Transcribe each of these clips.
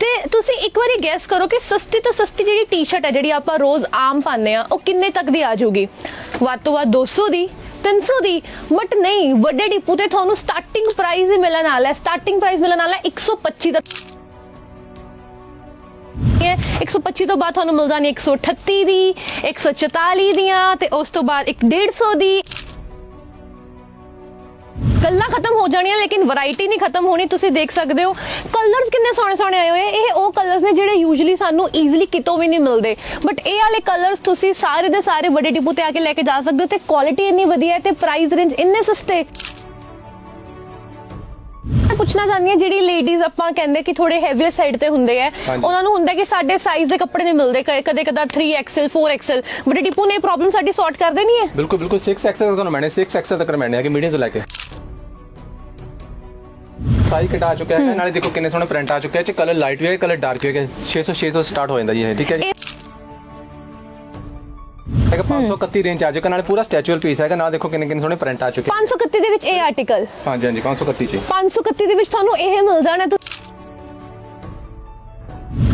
ਤੇ ਤੁਸੀਂ ਇੱਕ ਵਾਰੀ ਗੈਸ ਕਰੋ ਕਿ ਸਸਤੀ ਤੋਂ ਸਸਤੀ ਜਿਹੜੀ ਟੀ-ਸ਼ਰਟ ਹੈ, ਜਿਹੜੀ ਆਪਾਂ ਰੋਜ਼ ਆਮ ਪਾਉਂਦੇ ਆ ਉਹ ਕਿੰਨੇ ਤੱਕ ਦੀ ਆ ਜਾਊਗੀ? ਵੱਧ ਤੋਂ ਵੱਧ 200 ਦੀ 300 ਦੀ ਬਟ ਨਹੀਂ, ਵੱਡੇ ਡਿਪੂ ਤੇ ਤੁਹਾਨੂੰ ਸਟਾਰਟਿੰਗ ਪ੍ਰਾਈਸ ਹੀ ਮਿਲਣ ਵਾਲਾ ਹੈ ਸਟਾਰਟਿੰਗ ਪ੍ਰਾਈਸ ਮਿਲਣ ਵਾਲਾ 125 ਦਾ। ਹੈ 125 ਤੋਂ ਬਾਅਦ ਤੁਹਾਨੂੰ ਮਿਲ ਜਾਣੀ 138 ਦੀ 144 ਦੀਆਂ, ਤੇ ਉਸ ਤੋਂ ਬਾਅਦ 150 ਦੀ। ਗੱਲਾਂ ਖਤਮ ਹੋ ਜਾਣੀਆਂ, ਲੇਕਿਨ ਵੈਰਾਈਟੀ ਨਹੀਂ ਖਤਮ ਹੋਣੀ, ਤੁਸੀਂ ਦੇਖ ਸਕਦੇ ਹੋ। ਕਲਰਸ ਕਿੰਨੇ ਸੋਹਣੇ ਸੋਹਣੇ ਆਏ ਹੋਏ ਇਹ ਉਹ ਕਲਰਸ ਨੇ ਜਿਹੜੇ ਯੂਜੂਲੀ ਸਾਨੂੰ ਈਜ਼ੀਲੀ ਕਿਤੋਂ ਵੀ ਨਹੀਂ ਮਿਲਦੇ। ਬਟ ਇਹ ਵਾਲੇ ਕਲਰਸ ਤੁਸੀਂ ਸਾਰੇ ਦੇ ਸਾਰੇ ਵੱਡੇ ਡਿਪੂ ਤੇ ਆ ਕੇ ਲੈ ਕੇ ਜਾ ਸਕਦੇ ਹੋ ਤੇ ਕੁਆਲਿਟੀ ਇੰਨੀ ਵਧੀਆ ਹੈ ਤੇ ਪ੍ਰਾਈਸ ਰੇਂਜ ਇੰਨੇ ਸਸਤੇ। ਪੁੱਛਣਾ ਚਾਹੁੰਦੀ ਹਾਂ ਜਿਹੜੀ ਲੇਡੀਜ਼ ਆਪਾਂ ਕਹਿੰਦੇ ਕਿ ਥੋੜੇ ਹੈਵੀਅਰ ਸਾਈਡ ਤੇ ਹੁੰਦੇ ਆ। ਉਹਨਾਂ ਨੂੰ ਹੁੰਦਾ ਕਿ ਸਾਡੇ ਸਾਈਜ਼ ਦੇ ਕੱਪੜੇ ਨਹੀਂ ਮਿਲਦੇ ਕਦੇ ਕਦਾ 3XL 4XL ਬਟ ਡਿਪੂ ਨੇ ਪ੍ਰੋਬਲਮ ਸਾਡੀ ਸੌਰਟ ਕਰਦੇ ਨਹੀਂ ਹੈ। ਬਿਲਕੁਲ ਬਿਲਕੁਲ 6 ਐਕਸਲ ਤੱਕ ਤੁਹਾਨੂੰ ਮੈਨੇ 6 ਐਕਸਲ ਤੱਕ ਮੈਨੇ ਆ ਕਿ ਮੀਡੀਅਮ ਤੋਂ ਲੈ ਕੇ। ਸਾਈ ਕਟਾ ਚੁੱਕਿਆ ਹੈ ਨਾਲੇ ਦੇਖੋ ਕਿੰਨੇ ਸੋਹਣੇ ਪ੍ਰਿੰਟ ਆ ਚੁੱਕੇ ਹੈ ਚ ਕਲਰ ਲਾਈਟ ਵੀ ਹੈ ਕਲਰ ਡਾਰਕ ਵੀ ਹੈ 600 600 ਸਟਾਰਟ ਹੋ ਜਾਂਦਾ ਜੀ ਇਹ ਠੀਕ ਹੈ ਜੀ? ਇੱਕ 531 ਰੇਂਜ ਆ ਚੁੱਕਾ ਨਾਲੇ ਪੂਰਾ ਸਟੈਚੂਅਲ ਪੀਸ ਹੈਗਾ ਨਾਲ ਦੇਖੋ ਕਿੰਨੇ ਕਿੰਨੇ ਸੋਹਣੇ ਪ੍ਰਿੰਟ ਆ ਚੁੱਕੇ। 531 ਦੇ ਵਿੱਚ ਇਹ ਆਰਟੀਕਲ ਹਾਂਜੀ ਹਾਂਜੀ 531 ਚ 531 ਦੇ ਵਿੱਚ ਤੁਹਾਨੂੰ ਇਹ ਮਿਲ ਜਾਣਾ ਤੇ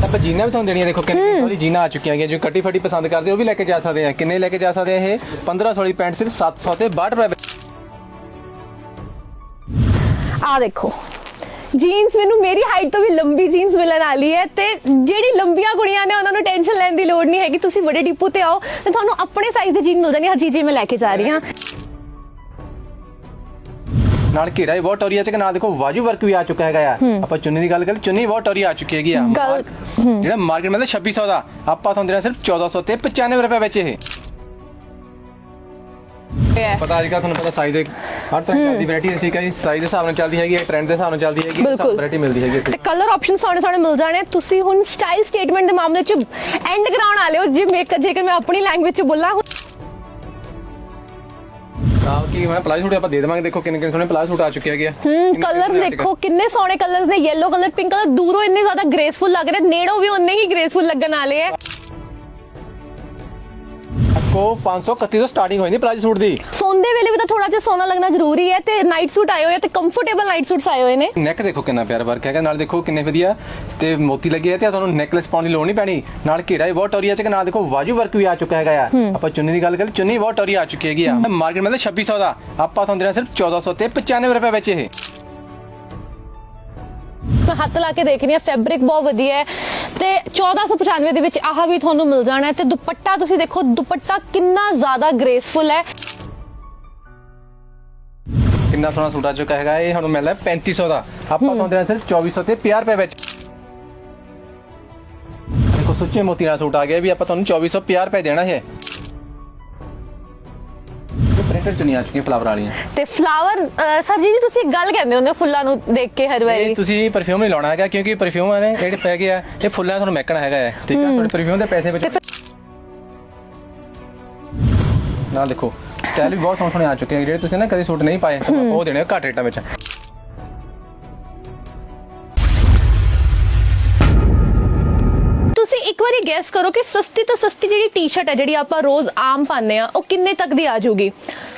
ਆਪਾਂ ਜੀਨਾ ਵੀ ਤੁਹਾਨੂੰ ਦੇਣੀਆਂ ਦੇਖੋ ਕਿੰਨੇ ਵਾਲੀ ਜੀਨਾ ਆ ਚੁੱਕੀਆਂ ਹੈਗੀਆਂ ਜੋ ਕੱਟੀ ਫੱਟੀ ਪਸੰਦ ਕਰਦੇ ਹੋ ਉਹ ਵੀ ਲੈ ਕੇ ਜਾ ਸਕਦੇ ਆ। ਕਿੰਨੇ ਲੈ ਕੇ ਜਾ ਸਕਦੇ ਆ ਇਹ? 1500 ਵਾਲੀ ਪੈਂਟ ਸਿਰਫ 700 ਤੇ 62 ਰੁਪਏ। ਵਿੱਚ। ਆ ਦੇਖੋ। ਜੀਨਸ ਮੈਨੂੰ ਮੇਰੀ ਹਾਈਟ ਤੋਂ ਵੀ ਲੰਬੀ ਜੀਨਸ ਮਿਲਣ ਵਾਲੀ ਹੈ ਤੇ ਜਿਹੜੀ ਲੰਬੀਆਂ ਕੁੜੀਆਂ ਨੇ ਉਹਨਾਂ ਨੂੰ ਟੈਨਸ਼ਨ ਲੈਣ ਦੀ ਲੋੜ ਨਹੀਂ ਹੈਗੀ। ਤੁਸੀਂ ਵੱਡੇ ਡਿਪੂ ਤੇ ਆਓ ਤੇ ਤੁਹਾਨੂੰ ਆਪਣੇ ਸਾਈਜ਼ ਦੀ ਜੀਨ ਮਿਲ ਜਾਣੀ ਹਰ ਚੀਜ਼ ਮੈਂ ਲੈ ਕੇ ਜਾ ਰਹੀ ਹਾਂ। ਨਾਲ ਘੇਰਾ ਵੀ ਬਹੁਤ ਟੋਰੀ ਆ ਤੇ ਨਾਲ ਦੇਖੋ ਵਾਜੂ ਵਰਕ ਵੀ ਆ ਚੁੱਕਾ ਹੈਗਾ ਆ। ਆਪਾਂ ਚੁੰਨੀ ਦੀ ਗੱਲ ਕਰ ਚੁੰਨੀ ਬਹੁਤ ਟੋਰੀ ਆ ਚੁੱਕੀ ਹੈਗੀ ਆ। ਜਿਹੜਾ ਮਾਰਕੀਟ ਮਤਲਬ 2600 ਦਾ ਆਪਾਂ ਤੁਹਾਨੂੰ ਦੇਣਾ ਸਿਰਫ 1400 ਤੇ 95 ਰੁਪਏ ਵਿੱਚ ਇਹ। ਪਤਾ ਅੱਜ ਕੱਲ੍ਹ ਤੁਹਾਨੂੰ ਪਤਾ ਸਾਈਜ਼ ਦੇ ਹਰ ਤਰ੍ਹਾਂ ਦੀ ਵੈਰਾਈਟੀ ਅਸੀਂ ਕਹੀ ਸਾਈਜ਼ ਦੇ ਹਿਸਾਬ ਨਾਲ ਚੱਲਦੀ ਹੈਗੀ ਹੈ ਟ੍ਰੈਂਡ ਦੇ ਹਿਸਾਬ ਨਾਲ ਚੱਲਦੀ ਹੈਗੀ ਬਿਲਕੁਲ। ਵੈਰਾਈਟੀ ਮਿਲਦੀ ਹੈਗੀ ਤੇ ਕਲਰ ਆਪਸ਼ਨ ਸੋਹਣੇ ਸੋਹਣੇ ਮਿਲ ਜਾਣੇ। ਤੁਸੀਂ ਹੁਣ ਸਟਾਈਲ ਸਟੇਟਮੈਂਟ ਦੇ ਮਾਮਲੇ 'ਚ ਐਂਡ ਕਰਾਉਣ ਵਾਲੇ ਹੋ ਜੇ ਮੇਕ ਜੇਕਰ ਮੈਂ ਆਪਣੀ ਲੈਂਗੁਏਜ 'ਚ ਬੋਲਾਂ ਤਾਂ ਕੀ ਮੈਂ ਪਲਾਜੋ ਸੂਟ ਆਪਾਂ ਦੇ ਦੇਵਾਂਗੇ ਦੇਖੋ ਕਿੰਨੇ ਕਿੰਨੇ ਸੋਹਣੇ ਪਲਾਜੋ ਸੂਟ ਆ ਚੁੱਕੇ ਹੈਗੇ ਆ। ਹੂੰ ਕਲਰਸ ਦੇਖੋ ਕਿੰਨੇ ਸੋਹਣੇ ਕਲਰਸ ਨੇ yellow ਕਲਰ ਪਿੰਕ ਕਲਰ ਦੂਰੋਂ ਇੰਨੇ ਜ਼ਿਆਦਾ ਗ੍ਰੇਸਫੁਲ ਲੱਗ ਰਹੇ ਨੇੜੋਂ ਵੀ ਉਨੇ ਹੀ ਗ੍ਰੇਸਫੁਲ ਲੱਗਣ ਵਾਲੇ ਹੈ ਕੋ 531 ਤੋਂ ਸਟਾਰਟਿੰਗ ਹੋਈ ਨਹੀਂ ਪਲਾਜੋ ਸੂਟ ਦੀ। ਸੌਂਦੇ ਵੇਲੇ ਵੀ ਤਾਂ ਥੋੜਾ ਜਿਹਾ ਸੋਨਾ ਲੱਗਣਾ ਜ਼ਰੂਰੀ ਹੈ ਤੇ ਨਾਈਟ ਸੂਟ ਆਏ ਹੋਏ ਤੇ ਕੰਫਰਟੇਬਲ ਨਾਈਟ ਸੂਟਸ ਆਏ ਹੋਏ ਨੇ। ਨੈਕ ਦੇਖੋ ਕਿੰਨਾ ਪਿਆਰਾ ਵਰਕ ਹੈਗਾ ਨਾਲ ਦੇਖੋ ਕਿੰਨੇ ਵਧੀਆ ਤੇ ਮੋਤੀ ਲੱਗੇ ਆ ਤੇ ਤੁਹਾਨੂੰ ਨੈਕਲੈਸ ਪਾਉਣ ਦੀ ਲੋੜ ਨਹੀਂ ਪੈਣੀ। ਨਾਲ ਘੇਰਾ ਵੀ ਬਹੁਤ ਟੋਰੀ ਤੇ ਨਾਲ ਦੇਖੋ ਵਾਜੂ ਵਰਕ ਵੀ ਆ ਚੁੱਕਾ ਹੈਗਾ ਆ। ਆਪਾਂ ਚੁੰਨੀ ਦੀ ਗੱਲ ਕਰੀਏ ਚੁੰਨੀ ਬਹੁਤ ਟੋਰੀ ਆ ਚੁੱਕੀ ਹੈਗੀ ਆ। ਮਾਰਕੀਟ ਮਤਲਬ 2600 ਦਾ। ਆਪਾਂ ਤੁਹਾਨੂੰ ਦੇਣਾ ਸਿਰਫ 1400 ਤੇ 95 ਰੁਪਏ ਵਿੱਚ ਇਹ। ਮੈਂ ਹੱਥ ਲਾ ਕੇ ਦੇਖ ਰਹੀ ਹਾਂ ਫੈਬਰਿਕ ਬਹੁਤ ਵਧੀਆ ਹੈ ਤੇ 1495 ਦੇ ਵਿੱਚ ਆਹ ਵੀ ਤੁਹਾਨੂੰ ਮਿਲ ਜਾਣਾ ਹੈ ਤੇ ਦੁਪੱਟਾ ਤੁਸੀਂ ਦੇਖੋ ਦੁਪੱਟਾ ਕਿੰਨਾ ਜ਼ਿਆਦਾ ਗ੍ਰੇਸਫੁਲ ਹੈ। ਕਿੰਨਾ ਸੋਹਣਾ ਸੂਟ ਆ ਚੁੱਕਾ ਹੈਗਾ ਇਹ ਸਾਨੂੰ ਮਿਲਦਾ 3500 ਦਾ। ਆਪਾਂ ਤੁਹਾਨੂੰ ਦੇਣਾ ਸਿਰਫ 2400 ਤੇ 50 ਰੁਪਏ ਵਿੱਚ। ਦੇਖੋ ਸੁੱਚੇ ਮੋਤੀ ਨਾਲ ਸੂਟ ਆ ਗਿਆ ਵੀ ਆਪਾਂ ਤੁਹਾਨੂੰ 2450 ਰੁਪਏ ਦੇਣਾ ਹੈ। ਇਹ ਪ੍ਰਿੰਟਡ ਚੁੰਨੀਆਂ ਆ ਚੁੱਕੀਆਂ ਫਲਾਵਰ ਵਾਲੀਆਂ? ਤੇ ਫਲਾਵਰ ਸਰ ਜੀ ਤੁਸੀਂ ਇੱਕ ਗੱਲ ਕਹਿੰਦੇ ਹੁੰਦੇ ਹੋ ਫੁੱਲਾਂ ਨੂੰ ਦੇਖ ਕੇ ਹਰ ਇਹ ਵਾਰੀ ਤੁਸੀਂ ਪਰਫਿਊਮ ਨਹੀਂ ਲਾਉਣਾ ਹੈਗਾ ਕਿਉਂਕਿ ਪਰਫਿਊਮ ਨੇ ਜਿਹੜੇ ਪੈ ਗਿਆ ਇਹ ਫੁੱਲਾਂ ਤੁਹਾਨੂੰ ਮਹਿਕਣਾ ਹੈਗਾ ਹੈ। ਠੀਕ ਹੈ। ਤੁਹਾਡੇ ਪਰਫਿਊਮ ਦੇ ਪੈਸੇ ਵਿੱਚ ਨਾ ਦੇਖੋ ਸਟਾਈਲ ਵੀ ਬਹੁਤ ਸੋਹਣੇ ਆ ਚੁੱਕੇ ਆ ਜਿਹੜੇ ਤੁਸੀਂ ਨਾ ਕਦੇ ਸੂਟ ਨਹੀਂ ਪਾਏ ਉਹ ਦੇਣੇ ਆ ਘੱਟ ਰੇਟਾਂ ਵਿੱਚ। ਗੈਸ ਕਰੋ ਕਿ ਸਸਤੀ ਤੋਂ ਸਸਤੀ ਜਿਹੜੀ ਟੀ-ਸ਼ਰਟ ਹੈ, ਜਿਹੜੀ ਆਪਾਂ ਰੋਜ਼ ਆਮ ਪਾਉਂਦੇ ਆ ਉਹ ਕਿੰਨੇ ਤੱਕ ਦੀ ਆ ਜਾਊਗੀ?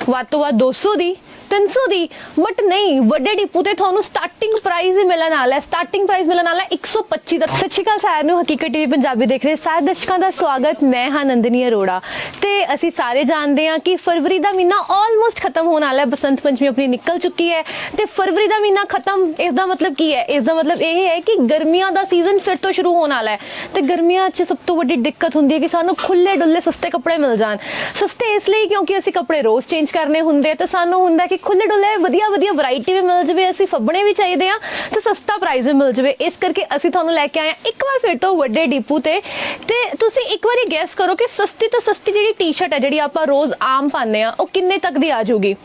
ਵੱਧ ਤੋਂ ਵੱਧ 200 ਦੀ 300 ਦੀ। ਬਟ ਨਹੀਂ, ਵੱਡੇ ਡਿਪੂ ਤੇ ਤੁਹਾਨੂੰ ਸਟਾਰਟਿੰਗ ਪ੍ਰਾਈਸ ਹੀ ਮਿਲਣ ਵਾਲਾ ਹੈ। ਸਟਾਰਟਿੰਗ ਪ੍ਰਾਈਸ ਮਿਲਣ ਵਾਲਾ 125 ਦਾ। ਸਤਿ ਸ਼੍ਰੀ ਅਕਾਲ ਸਾਰਿਆਂ ਨੂੰ। ਹਕੀਕਤ ਟੀਵੀ ਪੰਜਾਬੀ ਦੇਖ ਰਹੇ ਸਾਰੇ ਦਰਸ਼ਕਾਂ ਦਾ ਸਵਾਗਤ। ਮੈਂ ਹਾਂ ਨੰਦਨੀ ਅਰੋੜਾ। ਤੇ ਅਸੀਂ ਸਾਰੇ ਜਾਣਦੇ ਹਾਂ ਕਿ ਫਰਵਰੀ ਦਾ ਮਹੀਨਾ ਆਲਮੋਸਟ ਖਤਮ ਹੋਣ ਵਾਲਾ ਹੈ। ਬਸੰਤ ਪੰਚਮੀ ਆਪਣੀ ਨਿਕਲ ਚੁੱਕੀ ਹੈ। ਤੇ ਫਰਵਰੀ ਦਾ ਮਹੀਨਾ ਖਤਮ ਇਸ ਦਾ ਮਤਲਬ ਕੀ ਹੈ? ਇਸ ਦਾ ਮਤਲਬ ਇਹ ਹੈ ਕਿ ਗਰਮੀਆਂ ਦਾ ਸੀਜ਼ਨ ਫਿਰ ਤੋਂ ਸ਼ੁਰੂ ਹੋਣ ਵਾਲਾ ਹੈ। ਤੇ ਗਰਮੀਆਂ 'ਚ ਸਭ ਤੋਂ ਵੱਡੀ ਦਿੱਕਤ ਹੁੰਦੀ ਹੈ ਕਿ ਸਾਨੂੰ ਖੁੱਲੇ ਡੁੱਲੇ ਸਸਤੇ ਕੱਪੜੇ ਮਿਲ ਜਾਣ। ਸਸਤੇ ਇਸ ਲਈ ਕਿਉਂਕਿ ਅਸੀਂ ਕੱਪੜੇ ਰੋਜ਼ ਚੇਂਜ ਕਰਨੇ ਹੁੰਦੇ ਤੇ ਸਾਨੂੰ ਹੁੰਦਾ ਕਿ ਖੁੱਲੇ ਡੁੱਲੇ ਵਧੀਆ ਵਧੀਆ ਵੈਰਾਈਟੀ ਵੀ ਮਿਲ ਜਵੇ, ਅਸੀਂ ਫੱਬਣੇ ਵੀ ਚਾਹੀਦੇ ਆ ਤੇ ਸਸਤਾ ਪ੍ਰਾਈਸ ਵੀ ਮਿਲ ਜਵੇ। ਇਸ ਕਰਕੇ ਅਸੀਂ ਤੁਹਾਨੂੰ ਲੈ ਕੇ ਆਏ ਹਾਂ ਇੱਕ ਵਾਰ ਫਿਰ ਤੋਂ ਵੱਡੇ ਡਿਪੂ ਤੇ। ਤੇ ਤੁਸੀਂ ਇੱਕ ਵਾਰੀ ਗੈਸ ਕਰੋ ਕਿ ਸਸਤੀ ਤੋਂ ਸਸਤੀ ਜਿਹੜੀ ਟੀ-ਸ਼ਰਟ ਹੈ ਜਿਹੜੀ ਆਪਾਂ ਰੋਜ਼ ਆਮ ਪਾਉਂਦੇ ਆ, ਉਹ ਕਿੰਨੇ ਤੱਕ ਦੀ ਆ ਜਾਊਗੀ?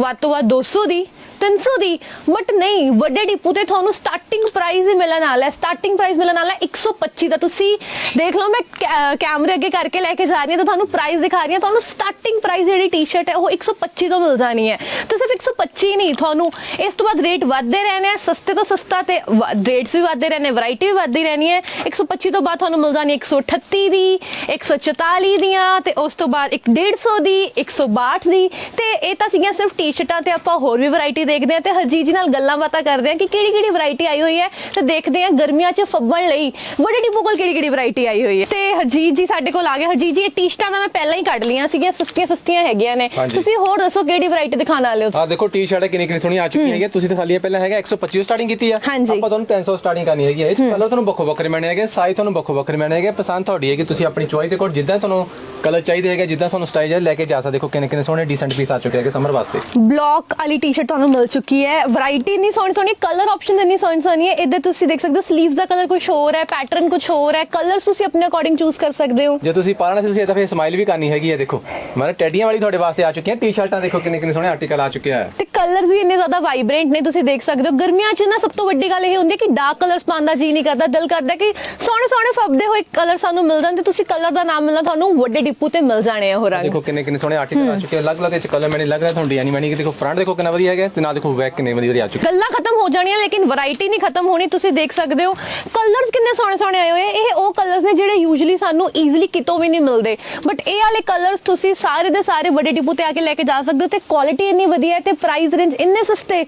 ਵੱਧ ਤੋਂ ਵੱਧ 200 ਦੀ 300 ਦੀ। ਬਟ ਨਹੀਂ, ਵੱਡੇ ਡਿਪੂ ਤੇ ਤੁਹਾਨੂੰ ਸਟਾਰਟਿੰਗ ਪ੍ਰਾਈਸ ਹੀ ਮਿਲਣ ਵਾਲਾ ਹੈ। ਸਟਾਰਟਿੰਗ ਪ੍ਰਾਈਸ ਮਿਲਣ ਵਾਲਾ 125 ਦਾ। ਤੁਸੀਂ ਦੇਖ ਲਓ, ਮੈਂ ਕੈਮਰੇ ਅੱਗੇ ਕਰਕੇ ਲੈ ਕੇ ਜਾ ਰਹੀ ਹਾਂ ਤਾਂ ਤੁਹਾਨੂੰ ਪ੍ਰਾਈਸ ਦਿਖਾ ਰਹੀ ਹਾਂ। ਤੁਹਾਨੂੰ ਸਟਾਰਟਿੰਗ ਪ੍ਰਾਈਸ ਜਿਹੜੀ ਟੀ-ਸ਼ਰਟ ਹੈ, ਉਹ 125 ਤੋਂ ਮਿਲ ਜਾਣੀ ਹੈ। ਤੇ ਸਿਰਫ 125 ਨਹੀਂ, ਤੁਹਾਨੂੰ ਇਸ ਤੋਂ ਬਾਅਦ ਰੇਟ ਵੱਧਦੇ ਰਹਿਣੇ ਆ। ਸਸਤੇ ਤੋਂ ਸਸਤਾ ਤੇ ਰੇਟਸ ਵੀ ਵੱਧਦੇ ਰਹਿਣੇ ਵੈਰਾਈਟੀ ਵੀ ਵੱਧਦੀ ਰਹਿਣੀ ਹੈ। 125 ਤੋਂ ਬਾਅਦ ਤੁਹਾਨੂੰ ਮਿਲ ਜਾਣੀ 138 ਦੀ 144 ਦੀਆਂ ਤੇ ਉਸ ਤੋਂ ਬਾਅਦ ਇੱਕ 150 ਦੀ 162 ਦੀ। ਤੇ ਇਹ ਤਾਂ ਸੀਗੀਆਂ ਸਿਰਫ ਟੀ-ਸ਼ਰਟਾਂ ਤੇ ਆਪਾਂ ਹੋਰ ਵੀ ਵੈਰਾਈਟੀ ਦੇਖਦੇ ਹਾਂ ਤੇ ਹਰਜੀਤ ਜੀ ਨਾਲ ਗੱਲਾਂ ਬਾਤਾਂ ਕਰਦੇ ਹਾਂ ਕਿ ਕਿਹੜੀ ਕਿਹੜੀ ਵੈਰਾਈਟੀ ਆਈ ਹੋਈ ਹੈ ਤੇ ਦੇਖਦੇ ਹਾਂ ਗਰਮੀਆਂ 'ਚ ਫੱਬਣ ਲਈ ਵੱਡੇ ਡਿਪੂ ਕੋਲ ਕਿਹੜੀ ਕਿਹੜੀ ਵੈਰਾਈਟੀ ਆਈ ਹੋਈ ਹੈ। ਤੇ ਹਰਜੀਤ ਜੀ ਸਾਡੇ ਕੋਲ ਆ ਗਏ। ਹਰਜੀਤ ਜੀ ਇਹ ਟੀ-ਸ਼ਰਟਾਂ ਤਾਂ ਮੈਂ ਪਹਿਲਾਂ ਹੀ ਕੱਢ ਲੀਆਂ ਸੀਗੀਆਂ ਸਸਤੀਆਂ ਸਸਤੀਆਂ ਹੈਗੀਆਂ ਨੇ। ਤੁਸੀਂ ਹੋਰ ਦੱਸੋ ਕਿਹੜੀ ਵੈਰਾਈਟੀ ਦਿਖਾਣ ਵਾਲੇ ਹੋ ਆ ਦੇਖੋ ਟੀ-ਸ਼ਰਟ ਕਿੰਨੀ ਕਿੰਨੀ ਸੋਹਣੀ ਆ ਚੁੱਕੀ ਹੈਗੀ ਤੁਸੀਂ ਦਿਖਾ ਲਈ ਪਹਿਲਾਂ ਹੈਗਾ 125 ਸਟਾਰਟਿੰਗ ਕੀਤੀ ਆ। ਆਪਾਂ ਤੁਹਾਨੂੰ 300 ਸਟਾਰਟਿੰਗ ਕਰਨੀ ਹੈਗੀ ਇਹ ਕਲਰ ਤੁਹਾਨੂੰ ਵੱਖੋ ਵੱਖਰੇ ਮਿਲਣੇ ਹੈਗੇ ਸਾਈਜ਼ ਤੁਹਾਨੂੰ ਵੱਖੋ ਵੱਖਰੇ ਮਿਲਣੇ ਹੈਗੇ। ਪਸੰਦ ਤੁਹਾਡੀ ਹੈਗੀ ਤੁਸੀਂ ਆਪਣੀ ਚੋਇਸ ਦੇ ਕੋਲ ਜਿੱਦਾਂ ਤੁਹਾਨੂੰ ਕਲਰ ਚਾਹੀਦੇ ਹੈਗੇ ਜਿੱਦਾਂ ਤੁਹਾਨੂੰ ਸਟਾਈਲ ਲੈ ਕੇ ਜਾ ਸਕਦੇ ਦੇਖੋ ਕਿੰਨੇ ਕਿੰਨੇ ਸੋਹਣੇ ਡੀਸੈਂਟ ਪੀਸ ਆ ਚੁੱਕੇ ਹੈਗੇ ਸਮਰ ਵਾਸਤੇ। ਬਲੌਕ ਵਾਲੀ ਟੀ-ਸ਼ਰਟ ਤੁਹਾਨੂੰ ਮਿਲ ਚੁੱਕੀ ਹੈ। ਵੈਰਾਈਟੀ ਇੰਨੀ ਸੋਹਣੀ ਸੋਹਣੀ ਕਲਰ ਆਪਸ਼ਨ ਇੰਨੀ ਸੋਹਣੀ ਸੋਹਣੀ ਹੈ। ਇੱਧਰ ਤੁਸੀਂ ਦੇਖ ਸਕਦੇ ਹੋ ਸਲੀਵਸ ਦਾ ਕਲਰ ਕੁਝ ਹੋਰ ਹੈ ਪੈਟਰਨ ਕੁਝ ਹੋਰ ਹੈ। ਕਲਰਸ ਤੁਸੀਂ ਆਪਣੇ ਅਕੋਰਡਿੰਗ ਚੂਜ਼ ਕਰ ਸਕਦੇ ਹੋ। ਜੇ ਤੁਸੀਂ ਪਾਲਣਾ ਤੁਸੀਂ ਇਹਦਾ ਫਿਰ ਸਮਾਈਲ ਵੀ ਕਰਨੀ ਹੈਗੀ ਹੈ ਦੇਖੋ। ਮਾਰੇ ਟੈਡੀਆਂ ਵਾਲੀ ਤੁਹਾਡੇ ਵਾਸਤੇ ਆ ਚੁੱਕੀਆਂ ਟੀ-ਸ਼ਰਟਾਂ ਦੇਖੋ ਕਿੰਨੇ ਕਿੰਨੇ ਸੋਹਣੇ ਆਰਟੀਕਲ ਆ ਚੁੱਕੇ ਆ। ਤੇ ਕਲਰ ਵੀ ਇੰਨੇ ਜ਼ਿਆਦਾ ਵਾਈਬ੍ਰੈਂਟ ਨੇ ਤੁਸੀਂ ਦੇਖ ਸਕਦੇ ਹੋ। ਗਰਮੀਆਂ 'ਚ ਨਾ ਸਭ ਤੋਂ ਵੱਡੀ ਗੱਲ ਇਹ ਹੁੰਦੀ ਹੈ ਕਿ ਡਾਰਕ ਕਲਰਸ ਪਾਉਣ ਦਾ ਜੀ ਨਹੀਂ ਕਰਦਾ। ਦਿਲ ਕਰਦਾ ਕਿ ਸੋਹਣੇ ਸੋਹਣੇ ਫੱਬਦੇ ਹੋਏ ਕਲਰ ਸਾਨੂੰ ਮਿਲ ਜਾਣ ਤੇ ਤੁਸੀਂ ਕਲਰ ਦਾ ਨਾਮ ਮਿਲਣਾ ਤੁਹਾਨੂੰ ਵੱਡੇ ਡਿਪੂ ਤੇ ਮਿਲ ਜਾਣੇ ਆ ਹੋ ਰੰਗ ਦੇਖੋ ਕਿੰਨੇ ਕਿੰਨੇ ਸੋਹਣੇ ਆਰਟੀਕਲ ਆ ਚੁੱਕੇ ਅਲੱਗ ਅਲੱਗ ਇਹ ਚ ਕਲਰ ਮੈਨੂੰ ਲੱਗ ਰਿਹਾ ਤੁਹਾਨੂੰ ਡਿਜ਼ਾਈਨ ਕਿ ਦੇਖੋ ਫਰੰਟ ਦੇਖੋ ਕਿੰਨਾ ਵਧੀਆ ਹੈਗਾ ਤੇ ਨਾਲ ਦੇਖੋ ਬੈਕ ਕਿੰਨੇ ਵਧੀਆ ਆ ਚੁੱਕੇ ਗੱਲਾਂ ਖਤਮ ਹੋ ਜਾਣੀਆਂ ਲੇਕਿਨ ਵੈਰਾਈਟੀ ਨਹੀਂ ਖਤਮ ਹੋਣੀ ਤੁਸੀਂ ਦੇਖ ਸਕਦੇ ਹੋ। ਕਲਰਸ ਕਿੰਨੇ ਸੋਹਣੇ ਸੋਹਣੇ ਆਏ ਹੋਏ। ਇਹ ਉਹ ਕਲਰਸ ਨੇ ਜਿਹੜੇ ਯੂਜੂਲੀ ਸਾਨੂੰ ਈਜ਼ੀਲੀ ਕਿਤੋਂ ਵੀ ਨਹੀਂ ਮਿਲਦੇ। ਬਟ ਇਹ ਵਾਲੇ ਕਲਰਸ ਤੁਸੀਂ ਸਾਰੇ ਦੇ ਸਾਰੇ ਵੱਡੇ ਡਿਪੂ ਤੇ ਆ ਕੇ ਲੈ ਕੇ ਜਾ ਸਕਦੇ ਹੋ ਤੇ ਕੁਆਲਿਟੀ ਇੰਨੀ ਵਧੀਆ ਹੈ ਤੇ ਪ੍ਰਾਈਸ ਰੇਂਜ ਇੰਨੇ ਸਸਤੇ।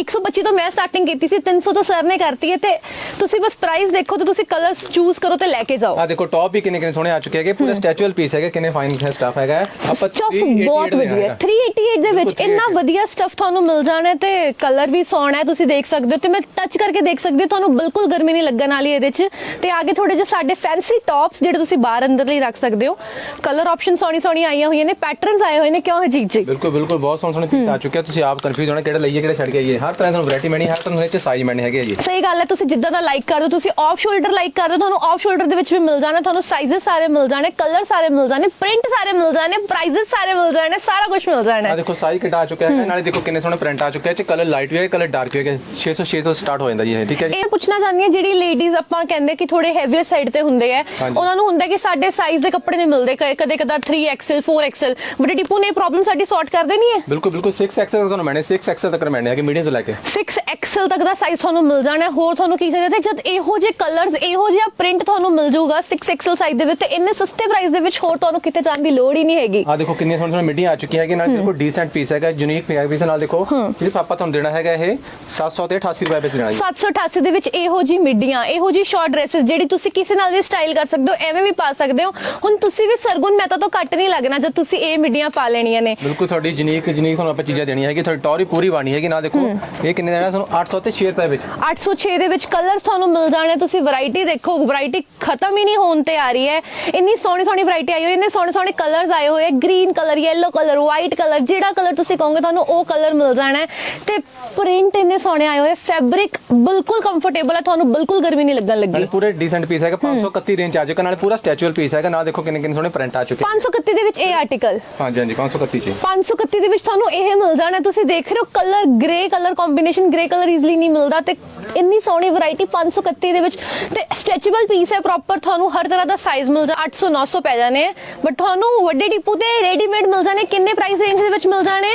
125 ਤੋਂ ਮੈਂ ਸਟਾਰਟਿੰਗ ਕੀਤੀ ਸੀ 300 ਤੋਂ ਸਰ ਨੇ ਕਰਤੀ ਹੈ ਤੇ ਤੁਸੀਂ ਬਸ ਪ੍ਰਾਈਸ ਦੇਖੋ ਤੇ ਤੁਸੀਂ ਕਲਰਸ ਚੂਜ਼ ਕਰੋ ਤੇ ਲੈ ਕੇ ਜਾਓ। ਆ ਦੇਖੋ ਟੌਪ ਵੀ ਕਿੰਨੇ ਕਿੰਨੇ ਸੋਹਣੇ ਆ ਚੁੱਕੇ ਹੈਗੇ। ਪੂਰਾ ਸਟੈਚੂਅਲ ਪੀਸ ਹੈਗਾ ਕਿੰਨੇ ਫਾਈਨ ਸਟਫ ਹੈਗਾ। ਆਪਾਂ ਸਟਫ 388 ਬਹੁਤ ਵਧੀਆ ਹੈਗਾ। 388 ਦੇ ਵਿੱਚ ਇੰਨਾ 388 ਵਧੀਆ ਸਟਫ ਤੁਹਾਨੂੰ ਮਿਲ ਜਾਣਾ ਤੇ ਕਲਰ ਵੀ ਸੋਹਣਾ ਹੈ ਤੁਸੀਂ ਦੇਖ ਸਕਦੇ ਹੋ ਤੇ ਮੈਂ ਟੱਚ ਕਰਕੇ ਦੇਖ ਸਕਦੀ ਹਾਂ ਤੁਹਾਨੂੰ ਬਿਲਕੁਲ ਗਰਮੀ ਨਹੀਂ ਲੱਗਣ ਵਾਲੀ ਇਹਦੇ 'ਚ। ਤੇ ਆਗੇ ਥੋੜੇ ਜਿਹੇ ਸਾਡੇ ਫੈਂਸੀ ਟੌਪਸ ਜਿਹੜੇ ਤੁਸੀਂ ਬਾਹਰ ਅੰਦਰ ਲਈ ਰੱਖ ਸਕਦੇ ਹੋ। ਕਲਰ ਆਪਸ਼ਨ ਸੋਹਣੀ ਸੋਹਣੀ ਆਈਆਂ ਹੋਈਆਂ ਨੇ ਪੈਟਰਨਸ ਆਏ ਹੋਏ ਨੇ ਕਿਉਂ ਹਰਜੀਤ ਜੀ? ਬਿਲਕੁਲ ਬਿਲਕੁਲ ਬਹੁਤ ਸੋਹਣੇ ਸੋਹਣੇ ਪੀਸ ਆ ਚੁੱਕੇ ਆ। ਤੁਸੀਂ ਆਪ ਕਨਫਿਊਜ਼ ਹੋਣਾ ਕਿਹੜਾ ਲਈਏ ਕਿਹੜਾ ਛੱਡ ਕੇ ਆਈਏ। ਹਰ ਤਰ੍ਹਾਂ ਦੀ ਤੁਹਾਨੂੰ ਵੈਰਾਈਟੀ ਮਿਲਣੀ ਹਰ ਤਰ੍ਹਾਂ ਦੇ ਸਾਈਜ਼ ਮਿਲਣੇ ਹੈਗੇ ਆ ਜੀ। ਸਹੀ ਗੱਲ ਹੈ ਤੁਸੀਂ ਜਿੱਦਾਂ ਦਾ ਲਾਈਕ ਕਰਦੇ ਹੋ ਤੁਸੀਂ ਆਫ ਸ਼ੋਲਡਰ ਲਾਈਕ ਕਰਦੇ ਹੋ ਤੁਹਾਨੂੰ ਆਫ ਸ਼ੋਲਡਰ ਦੇ ਵਿੱਚ ਵੀ ਮਿਲ ਜਾਣਾ ਤੁਹਾਨੂੰ ਸਾਈਜ਼ਸ ਸਾਰੇ ਮਿਲ ਜਾਣੇ ਕਲਰ ਸਾਰੇ ਮਿਲ ਜਾਣੇ ਪ੍ਰਿੰਟ ਸਾਰੇ ਮਿਲ ਜਾਣੇ ਪ੍ਰਾਈਜ਼ਸ ਸਾਰੇ ਮਿਲ ਜਾਣੇ ਸਾਰਾ ਕੁਝ ਮਿਲ ਜਾਣਾ ਦੇਖੋ ਸਾਈਜ਼ ਕਿੱਡਾ ਚੁੱਕਿਆ ਹੈ ਨਾਲੇ ਦੇਖੋ ਕਿੰਨੇ ਸੋਹਣੇ ਪ੍ਰਿੰਟ ਆ ਚੁੱਕੇ ਆ ਚ ਕਲਰ ਲਾਈਟ ਵੀ ਹੈ ਕਲਰ ਡਾਰਕ ਵੀ ਹੈ 600 600 ਸਟਾਰਟ ਹੋ ਜਾਂਦਾ ਜੀ ਇਹ ਠੀਕ ਹੈ ਜੀ? ਇਹ ਪੁੱਛਣਾ ਚਾਹੁੰਦੀ ਹਾਂ ਜਿਹੜੀ ਲੇਡੀਜ਼ ਆਪਾਂ ਕਹਿੰਦੇ ਕਿ ਥੋੜੇ ਹੈਵੀਅਰ ਸਾਈਡ ਤੇ ਹੁੰਦੇ ਆ ਹਾਂਜੀ। ਉਹਨਾਂ ਨੂੰ ਹੁੰਦਾ ਕਿ ਸਾਡੇ ਸਾਈਜ਼ ਦੇ ਕੱਪੜੇ ਨਹੀਂ ਮਿਲਦੇ ਕਦੇ ਕਦਾ 3XL 4XL ਬਟ ਡਿਪੂ ਨੇ ਪ੍ਰੋਬਲਮ ਸਾਡੀ ਸੌਰਟ ਕਰਦੇ ਨਹੀਂ ਹੈ? ਬਿਲਕੁਲ ਬਿਲਕੁਲ। 6 ਐਕਸਲ ਤੱਕ ਤੁਹਾਨੂੰ ਮੈਨੇ 6 ਐਕਸਲ ਤੱਕ ਮੈਨੇ ਹੈਗੇ ਮੀਡੀਅਮ ਤੋਂ ਲੈ ਕੇ। 6XL ਤੱਕ ਦਾ ਸਾਈਜ਼ ਤੁਹਾਨੂੰ ਮਿਲ ਜਾਣਾ ਹੈ। ਹੋਰ ਤੁਹਾਨੂੰ ਕੀ ਚਾਹੀਦਾ? ਤੇ ਜਦ ਇਹੋ ਜਿਹੇ ਕਲਰਸ ਇਹੋ ਜਿਹਾ ਪ੍ਰਿੰਟ ਤੁਹਾਨੂੰ ਮਿਲ ਜਾਊਗਾ 6XL ਸਾਈਜ਼ ਦੇ ਵਿੱਚ ਤੇ ਇੰਨੇ ਸਸਤੇ ਪ੍ਰਾਈਸ ਦੇ ਵਿੱਚ ਹੋਰ ਤੁਹਾਨੂੰ ਕਿਤੇ ਜਾਣ ਦੀ ਲੋੜ ਹੀ ਨਹੀਂ ਹੈਗੀ। ਆ ਦੇਖੋ ਕਿੰਨੇ ਸੋਹਣੇ ਸੋਹਣੇ ਮੀਡੀਅਮ ਆ ਚੁੱਕੀ ਹੈਗੇ ਨਾਲ ਦੇਖੋ ਡੀਸੈਂਟ ਪੀਸ ਹੈਗਾ ਯੂਨੀਕ ਪੀਸ ਨਾਲ ਦੇਖੋ। ਜਿਹਦੇ ਪਾਪਾ ਤੁਹਾਨੂੰ ਦੇਣਾ ਹੈਗਾ ਇਹ 700 ਤੇ 88 ਰੁਪਏ ਵਿੱਚ ਦੇਣਾ ਜੀ। 788 ਦੇ ਵਿੱਚ ਇਹੋ ਜੀ ਮਿੱਡੀਆਂ ਇਹੋ ਜੀ ਸ਼ਾਰਟ ਡਰੈਸਸ ਜਿਹੜੀ ਤੁਸੀਂ ਕਿਸੇ ਨਾਲ ਵੀ ਸਟਾਈਲ ਕਰ ਸਕਦੇ ਹੋ ਐਵੇਂ ਵੀ ਪਾ ਸਕਦੇ ਹੋ। ਹੁਣ ਤੁਸੀਂ ਵੀ ਸਰਗੁਣ ਮਹਿਤਾ ਤੋਂ ਘੱਟ ਨਹੀਂ ਲੱਗਣਾ ਜਦ ਤੁਸੀਂ ਇਹ ਮਿੱਡੀਆਂ ਪਾ ਲੈਣੀਆਂ ਨੇ। ਬਿਲਕੁਲ ਤੁਹਾਡੀ ਯੂਨੀਕ ਯੂਨੀਕ ਤੁਹਾਨੂੰ ਆਪਾਂ ਚੀਜ਼ਾਂ ਦੇਣੀਆਂ ਹੈਗੀ ਤੁਹਾਡੀ ਟੌਰੀ ਪੂਰੀ ਬਾਣੀ ਹੈਗੀ। ਨਾ ਦੇਖੋ ਇਹ ਕਿੰਨੇ ਦੇਣਾ? ਤੁਹਾਨੂੰ 800 ਤੇ 6 ਰੁਪਏ ਵਿੱਚ। 806 ਦੇ ਵਿੱਚ ਕਲਰ ਤੁਹਾਨੂੰ ਮਿਲ ਜਾਣੇ। ਤੁਸੀਂ ਵੈਰਾਈਟੀ ਦੇਖੋ ਵੈਰਾਈਟੀ ਖਤਮ ਹੀ ਨਹੀਂ ਹੋਣ ਤੇ ਆ ਰਹੀ ਹੈ। ਇੰਨੀ ਸੋਹਣੀ ਸੋਹਣੀ ਵੈਰਾਈਟੀ ਆਈ ਹੋਈ ਇੰਨੇ ਸੋਹਣੇ ਸੋਹਣੇ ਕਲਰਸ ਆਏ ਹੋਏ green colour yellow colour white colour ਜਿਹੜਾ ਕਲਰ ਤੁਸੀਂ ਕਹੋਗੇ ਤੁਹਾਨੂੰ ਉਹ ਕਲਰ ਮਿਲ ਜਾਣਾ ਹੈ। ਤੇ ਪ੍ਰਿੰਟ ਇੰਨੇ ਸੋਹਣੇ ਆਏ ਹੋਏ ਫੈਬਰਿਕ ਬਿਲਕੁਲ ਕੰਫਰਟੇਬਲ ਹੈ ਤੁਹਾਨੂੰ ਬਿਲਕੁਲ ਗਰਮੀ ਨਹੀਂ ਲੱਗਣ ਲੱਗੀ। ਨਾਲੇ ਪੂਰੇ ਡੀਸੈਂਟ ਪੀਸ ਹੈਗਾ 531 ਰੇਂਜ ਆ ਚੁੱਕਾ ਨਾਲੇ ਪੂਰਾ ਸਟੈਚੂਅਲ ਪੀਸ ਹੈਗਾ ਨਾ ਦੇਖੋ ਕਿੰਨੇ ਕਿੰਨੇ ਸੋਹਣੇ ਪ੍ਰਿੰਟ ਆ ਚੁੱਕੇ। 531 ਦੇ ਵਿੱਚ ਇਹ ਆਰਟੀਕਲ ਹਾਂਜੀ ਹਾਂਜੀ 531 ਚ 531 ਦੇ ਵਿੱਚ ਤੁਹਾਨੂੰ ਇਹ ਮਿਲ ਜਾਣਾ ਤੁਸੀਂ ਦੇਖ ਰਹੇ ਹੋ colour grey colour combination grey colour easily ਨਹੀਂ ਮਿਲਦਾ ਤੇ ਇੰਨੀ ਸੋਹਣੀ ਵੈਰਾਈਟੀ 531 ਦੇ ਵਿੱਚ। ਤੇ ਸਟ੍ਰੈਚੇਬਲ ਪੀਸ ਹੈ ਪ੍ਰੋਪਰ ਤੁਹਾਨੂੰ ਹਰ ਤਰ੍ਹਾਂ ਦਾ ਸਾਈਜ਼ ਮਿਲ ਜਾ 800 900 ਪੈ ਜਾਣੇ। ਬਟ ਤੁਹਾਨੂੰ ਵੱਡੇ ਡਿਪੂ ਤੇ ਰੈਡੀਮੇਡ ਮਿਲ ਜਾਣੇ ਕਿੰਨੇ ਪ੍ਰਾਈਸ ਰੇਂਜ ਦੇ ਵਿੱਚ ਮਿਲ ਜਾਣੇ?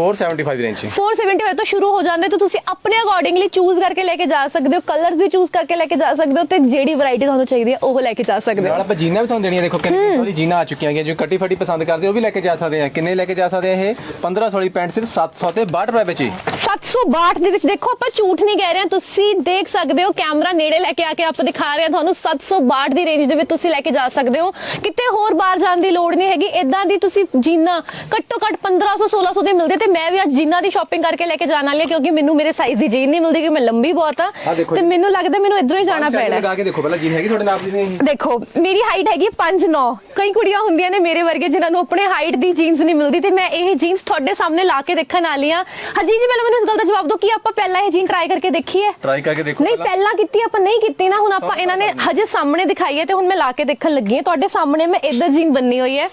475 ਰੇਂਜ ਚ 475 ਤੋਂ ਸ਼ੁਰੂ ਹੋ ਜਾਂਦੇ ਤਾਂ ਤੁਸੀਂ ਆਪਣੇ ਅਕੋਰਡਿੰਗਲੀ ਚੂਜ਼ ਕਰਕੇ ਲੈ ਕੇ ਜਾ ਸਕਦੇ ਹੋ ਕਲਰਸ ਵੀ ਚੂਜ਼ ਕਰਕੇ ਲੈ ਕੇ ਜਾ ਸਕਦੇ ਹੋ ਤੇ ਜਿਹੜੀ ਵੈਰਾਈਟੀ ਤੁਹਾਨੂੰ ਚਾਹੀਦੀ ਹੈ ਉਹ ਲੈ ਕੇ ਜਾ ਸਕਦੇ ਹੋ। ਨਾਲ ਆਪਾਂ ਜੀਨਾ ਵੀ ਤੁਹਾਨੂੰ ਦੇਣੀਆਂ ਦੇਖੋ ਕਿੰਨੀ ਸੋਹਣੀ ਜੀਨਾ ਆ ਚੁੱਕੀਆਂ ਹੈਗੀਆਂ ਜੋ ਕੱਟੀ ਫੱਟੀ ਪਸੰਦ ਕਰਦੇ ਹੋ ਉਹ ਵੀ ਲੈ ਕੇ ਜਾ ਸਕਦੇ ਆ। ਕਿੰਨੇ ਲੈ ਕੇ ਜਾ ਸਕਦੇ ਆ ਇਹ? 1500 ਵਾਲੀ ਪੈਂਟ ਸਿਰਫ 700 ਤੇ 62 ਰੁਪਏ ਵਿੱਚ ਹੀ। 762 ਦੇ ਵਿੱਚ ਦੇਖੋ ਆਪਾਂ ਝੂਠ ਨਹੀਂ ਕਹਿ ਰਹੇ ਹਾਂ ਤੁਸੀਂ ਦੇਖ ਸਕਦੇ ਹੋ ਕੈਮਰਾ ਨੇੜੇ ਲੈ ਕੇ ਆ ਕੇ ਆਪਾਂ ਦਿਖਾ ਰਹੇ ਹਾਂ ਤੁਹਾਨੂੰ 762 ਦੀ ਰੇਂਜ ਦੇ ਵਿੱਚ ਤੁਸੀਂ ਲੈ ਕੇ ਜਾ ਸਕਦੇ ਹੋ। ਕਿਤੇ ਹੋਰ ਬਾਹਰ ਜਾਣ ਦੀ ਲੋੜ ਨਹੀਂ ਹੈਗੀ ਇਦਾਂ ਦੀ ਤੁਸੀਂ ਜੀਨਾ ਘੱਟੋ ਘੱਟ 1500 1600 ਦੇ ਮਿਲਦੇ ਤੇ ਮੈਂ ਵੀ ਅੱਜ ਜੀਨਾ ਦੀ ਸ਼ਾਪਿੰਗ ਕਰਕੇ ਲੈ ਕੇ ਜਾਣ ਵਾਲੀ ਹਾਂ ਕਿਉਂਕਿ ਮੈਨੂੰ ਮੇਰੇ ਸਾਈਜ਼ ਦੀ ਜੀਨ ਨਹੀਂ ਮਿਲਦੀ ਕਿ ਮੈਂ ਲੰਬੀ ਬਹੁਤ ਆਹ ਆ ਦੇਖੋ ਤੇ ਜੀ। ਮੈਨੂੰ ਲੱਗਦਾ ਮੈਨੂੰ ਇਧਰੋਂ ਹੀ ਜਾਣਾ ਪੈਣਾ। ਹੈ। ਲਗਾ ਕੇ ਦੇਖੋ ਪਹਿਲਾਂ ਜੀਨ ਹੈਗੀ ਤੁਹਾਡੇ ਨਾਪ ਦੀ ਨਹੀਂ? ਦੇਖੋ ਮੇਰੀ ਹਾਈਟ ਹੈਗੀ 5'9 ਕਈ ਕੁੜੀਆਂ ਹੁੰਦੀਆਂ ਨੇ ਮੇਰੇ ਵਰਗੇ ਜਿਨ੍ਹਾਂ ਨੂੰ ਆਪਣੇ ਹਾਈਟ ਦੀ ਜੀਨਸ ਨਹੀਂ ਮਿਲਦੀ ਤੇ ਮੈਂ ਇਹ ਜੀਨਸ ਤੁਹਾਡੇ ਸਾਹਮਣੇ ਲਾ ਕੇ ਦੇਖਣ ਵਾਲੀ ਆ ਹਰਜੀਤ ਜੀ ਪਹਿਲਾਂ ਮੈਨੂੰ ਇਸ ਗੱਲ ਦਾ ਜਵਾਬ ਦਿਓ ਕਿ ਆਪਾਂ ਪਹਿਲਾਂ ਇਹ ਜੀਨ ਟਰਾਈ ਕਰਕੇ ਦੇਖੀ ਹੈ ਟਰਾਈ ਕਰਕੇ ਦੇਖੋ ਨਹੀਂ ਪਹਿਲਾਂ। ਕੀਤੀ ਆਪਾਂ ਨਹੀਂ ਕੀਤੀ ਨਾ ਹੁਣ ਆਪਾਂ ਇਹਨਾਂ ਨੇ ਹਜੇ ਸਾਹਮਣੇ ਦਿਖਾਈ ਹੈ ਤੇ ਹੁਣ ਮੈਂ ਲਾ ਕੇ ਦੇਖਣ ਲੱਗੀ ਹਾਂ। ਤੁਹਾਡੇ ਸਾਹਮਣੇ ਮੈਂ ਇਧਰ ਜੀਨ ਬੰਨੀ ਹੋਈ ਹੈ।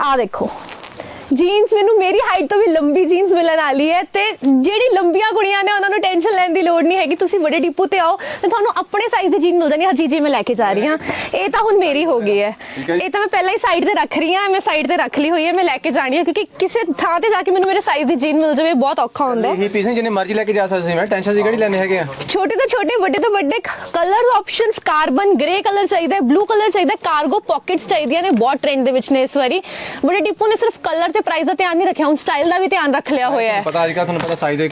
ਆ ਦੇਖੋ। ਜੀਨਸ ਮੈਨੂੰ ਮੇਰੀ ਹਾਈਟ ਤੋਂ ਵੀ ਲੰਬੀ ਜੀਨਸ ਮਿਲਣ ਵਾਲੀ ਹੈ ਤੇ ਜਿਹੜੀ ਲੰਬੀਆਂ ਕੁੜੀਆਂ ਨੇ ਉਹਨਾਂ ਨੂੰ ਟੈਨਸ਼ਨ ਲੈਣ ਦੀ ਲੋੜ ਨਹੀਂ ਹੈਗੀ ਤੁਸੀਂ ਵੱਡੇ ਡਿਪੂ ਤੇ ਆਓ ਤੇ ਤੁਹਾਨੂੰ ਆਪਣੇ ਸਾਈਜ਼ ਦੀ ਜੀਨ ਮਿਲ ਜਾਣੀ ਹਰ ਚੀਜ਼ ਮੈਂ ਲੈ ਕੇ ਜਾ ਰਹੀ ਹਾਂ। ਇਹ ਤਾਂ ਹੁਣ ਮੇਰੀ ਹੋ ਗਈ ਹੈ। ਇਹ ਤਾਂ ਮੈਂ ਪਹਿਲਾਂ ਹੀ ਸਾਈਡ ਤੇ ਰੱਖ ਰਹੀ ਹਾਂ ਮੈਂ ਸਾਈਡ ਤੇ ਰੱਖ ਲਈ ਹੋਈ ਹੈ ਮੈਂ ਲੈ ਕੇ ਜਾਣੀ ਹੈ ਕਿਉਂਕਿ ਕਿਸੇ ਥਾਂ ਤੇ ਜਾ ਕੇ ਮੈਨੂੰ ਮੇਰੇ ਸਾਈਜ਼ ਦੀ ਜੀਨ ਮਿਲ ਜਾਵੇ ਬਹੁਤ ਔਖਾ ਹੁੰਦਾ ਹੈ। ਇਹੀ ਪੀਸ ਨੇ ਜਿੰਨੇ ਮਰਜ਼ੀ ਲੈ ਕੇ ਜਾ ਸਕਦੇ ਮੈਂ ਟੈਨਸ਼ਨ ਦੀ ਕਿਹੜੀ ਲੈਣੇ ਹੈਗੇ ਆ? ਛੋਟੇ ਤੋਂ ਛੋਟੇ ਵੱਡੇ ਤੋਂ ਵੱਡੇ colour options carbon grey colour ਚਾਹੀਦਾ ਹੈ ਬਲੂ ਕਲਰ ਚਾਹੀਦਾ ਹੈ ਕਾਰਗੋ ਪਾਕਟਸ ਚਾਹੀਦੀਆਂ ਨੇ ਬਹੁਤ ਟ੍ਰੈਂਡ ਦੇ ਵਿੱਚ ਨੇ ਇਸ ਵਾਰੀ। ਬੜੇ ਡਿਪੂ ਨੇ ਸਿਰਫ ਕਲਰ ਤੇ ਪ੍ਰਾਈਸ ਦਾ ਧਿਆਨ ਨਹੀਂ ਰੱਖਿਆ ਹੁਣ ਸਟਾਈਲ ਦਾ ਵੀ ਧਿਆਨ ਰੱਖ ਲਿਆ ਹੋਇਆ ਹੈ। ਪਤਾ ਅੱਜ ਕੱਲ੍ਹ ਤੁਹਾਨੂੰ ਪਤਾ ਸਾਈਜ਼ ਦੇ